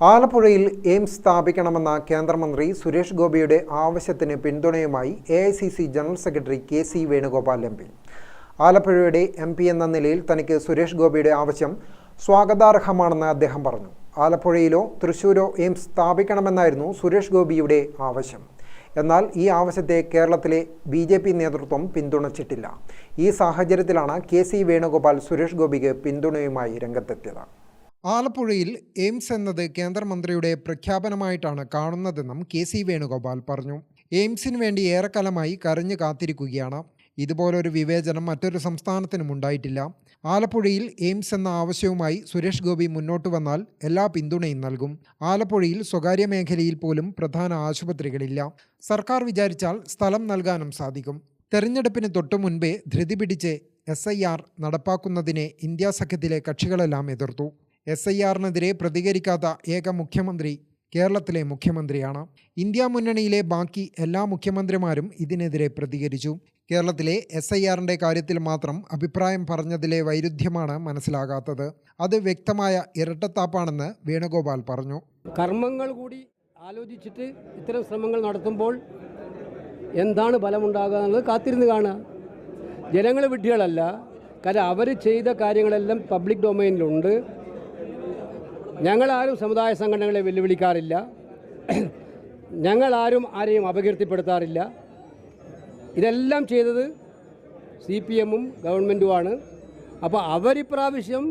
ആലപ്പുഴയിൽ എയിംസ് സ്ഥാപിക്കണമെന്ന കേന്ദ്രമന്ത്രി സുരേഷ് ഗോപിയുടെ ആവശ്യത്തിന് പിന്തുണയുമായി A general secretary K C Venugopal M P. ആലപ്പുഴയുടെ M P എന്ന നിലയിൽ തനിക്ക് സുരേഷ് ഗോപിയുടെ ആവശ്യം സ്വാഗതാർഹമാണെന്ന് അദ്ദേഹം പറഞ്ഞു. ആലപ്പുഴയിലോ തൃശൂരോ എയിംസ് സ്ഥാപിക്കണമെന്നായിരുന്നു സുരേഷ് ഗോപിയുടെ ആവശ്യം. എന്നാൽ ഈ ആവശ്യത്തെ കേരളത്തിലെ ബി ജെ പി നേതൃത്വം പിന്തുണച്ചിട്ടില്ല. ഈ സാഹചര്യത്തിലാണ് കെ സി വേണുഗോപാൽ സുരേഷ് ഗോപിക്ക് പിന്തുണയുമായി രംഗത്തെത്തിയത്. ആലപ്പുഴയിൽ എയിംസ് എന്നത് കേന്ദ്രമന്ത്രിയുടെ പ്രഖ്യാപനമായിട്ടാണ് കാണുന്നതെന്നും കെ സി വേണുഗോപാൽ പറഞ്ഞു. എയിംസിന് വേണ്ടി ഏറെക്കാലമായി കരഞ്ഞു കാത്തിരിക്കുകയാണ്. ഇതുപോലൊരു വിവേചനം മറ്റൊരു സംസ്ഥാനത്തിനും ഉണ്ടായിട്ടില്ല. ആലപ്പുഴയിൽ എയിംസ് എന്ന ആവശ്യവുമായി സുരേഷ് ഗോപി മുന്നോട്ട് വന്നാൽ എല്ലാ പിന്തുണയും നൽകും. ആലപ്പുഴയിൽ സ്വകാര്യ മേഖലയിൽ പോലും പ്രധാന ആശുപത്രികളില്ല. സർക്കാർ വിചാരിച്ചാൽ സ്ഥലം നൽകാനും സാധിക്കും. തെരഞ്ഞെടുപ്പിന് തൊട്ടു മുൻപേ ധൃതി പിടിച്ച് എസ് നടപ്പാക്കുന്നതിനെ ഇന്ത്യ സഖ്യത്തിലെ കക്ഷികളെല്ലാം എതിർത്തു. എസ് ഐ ആറിനെതിരെ പ്രതികരിക്കാത്ത ഏക മുഖ്യമന്ത്രി കേരളത്തിലെ മുഖ്യമന്ത്രിയാണ്. ഇന്ത്യ മുന്നണിയിലെ ബാക്കി എല്ലാ മുഖ്യമന്ത്രിമാരും ഇതിനെതിരെ പ്രതികരിച്ചു. കേരളത്തിലെ എസ് ഐ ആറിന്റെ കാര്യത്തിൽ മാത്രം അഭിപ്രായം പറഞ്ഞതിലെ വൈരുദ്ധ്യമാണ് മനസ്സിലാകാത്തത്. അത് വ്യക്തമായ ഇരട്ടത്താപ്പാണെന്ന് വേണുഗോപാൽ പറഞ്ഞു. കർമ്മങ്ങൾ കൂടി ആലോചിച്ചിട്ട് ഇത്തരം ശ്രമങ്ങൾ നടത്തുമ്പോൾ എന്താണ് ഫലമുണ്ടാകുക എന്നുള്ളത് കാത്തിരുന്ന് കാണുക. ജനങ്ങൾ വിഡ്ഢികളല്ല. കാരണം അവർ ചെയ്ത കാര്യങ്ങളെല്ലാം പബ്ലിക് ഡൊമൈനിലുണ്ട്. ഞങ്ങളാരും സമുദായ സംഘടനകളെ വെല്ലുവിളിക്കാറില്ല. ഞങ്ങളാരും ആരെയും അപകീർത്തിപ്പെടുത്താറില്ല. ഇതെല്ലാം ചെയ്തത് സി പി എമ്മും ഗവൺമെന്റുമാണ് അപ്പോൾ അവരിപ്രാവശ്യം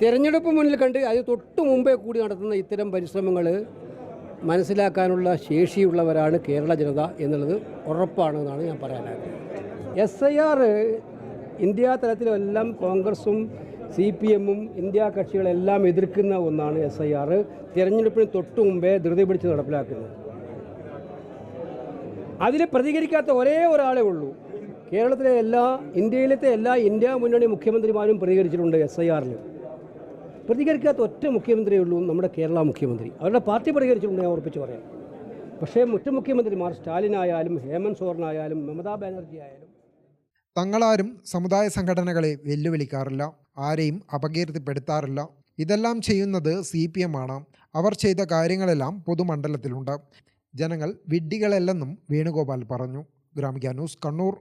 തിരഞ്ഞെടുപ്പ് മുന്നിൽ കണ്ട് അത് തൊട്ട് മുമ്പേ കൂടി നടത്തുന്ന ഇത്തരം പരിശ്രമങ്ങൾ മനസ്സിലാക്കാനുള്ള ശേഷിയുള്ളവരാണ് കേരള ജനത എന്നുള്ളത് ഉറപ്പാണ് എന്നാണ് ഞാൻ പറയാനായത് എസ് ഐ ആർ ഇന്ത്യ തലത്തിലെല്ലാം കോൺഗ്രസും സി പി എമ്മും ഇന്ത്യ കക്ഷികളെല്ലാം എതിർക്കുന്ന ഒന്നാണ് എസ് ഐ ആർ തിരഞ്ഞെടുപ്പിന് തൊട്ട് മുമ്പേ ധൃതി പിടിച്ച് നടപ്പിലാക്കുന്നത് അതിൽ പ്രതികരിക്കാത്ത ഒരേ ഒരാളേ ഉള്ളൂ. കേരളത്തിലെ എല്ലാ ഇന്ത്യയിലത്തെ എല്ലാ ഇന്ത്യ മുന്നണി മുഖ്യമന്ത്രിമാരും പ്രതികരിച്ചിട്ടുണ്ട് എസ് ഐ ആറിൽ പ്രതികരിക്കാത്ത ഒറ്റ മുഖ്യമന്ത്രിയേ ഉള്ളൂ നമ്മുടെ കേരള മുഖ്യമന്ത്രി. അവരുടെ പാർട്ടി പ്രതികരിച്ചിട്ടുണ്ട് ഞാൻ ഉറപ്പിച്ച് പറയാം. പക്ഷേ മറ്റു മുഖ്യമന്ത്രിമാർ സ്റ്റാലിനായാലും ഹേമന്ത് സോറിനായാലും മമതാ ബാനർജി ആയാലും തങ്ങളാരും സമുദായ സംഘടനകളെ വെല്ലുവിളിക്കാറില്ല ആരെയും അപകീർത്തിപ്പെടുത്താറില്ല. ഇതെല്ലാം ചെയ്യുന്നത് സി പി എം ആണ്. അവർ ചെയ്ത കാര്യങ്ങളെല്ലാം പൊതുമണ്ഡലത്തിലുണ്ട്. ജനങ്ങൾ വിഡ്ഢികളല്ലെന്നും വേണുഗോപാൽ പറഞ്ഞു. ഗ്രാമിക ന്യൂസ് കണ്ണൂർ.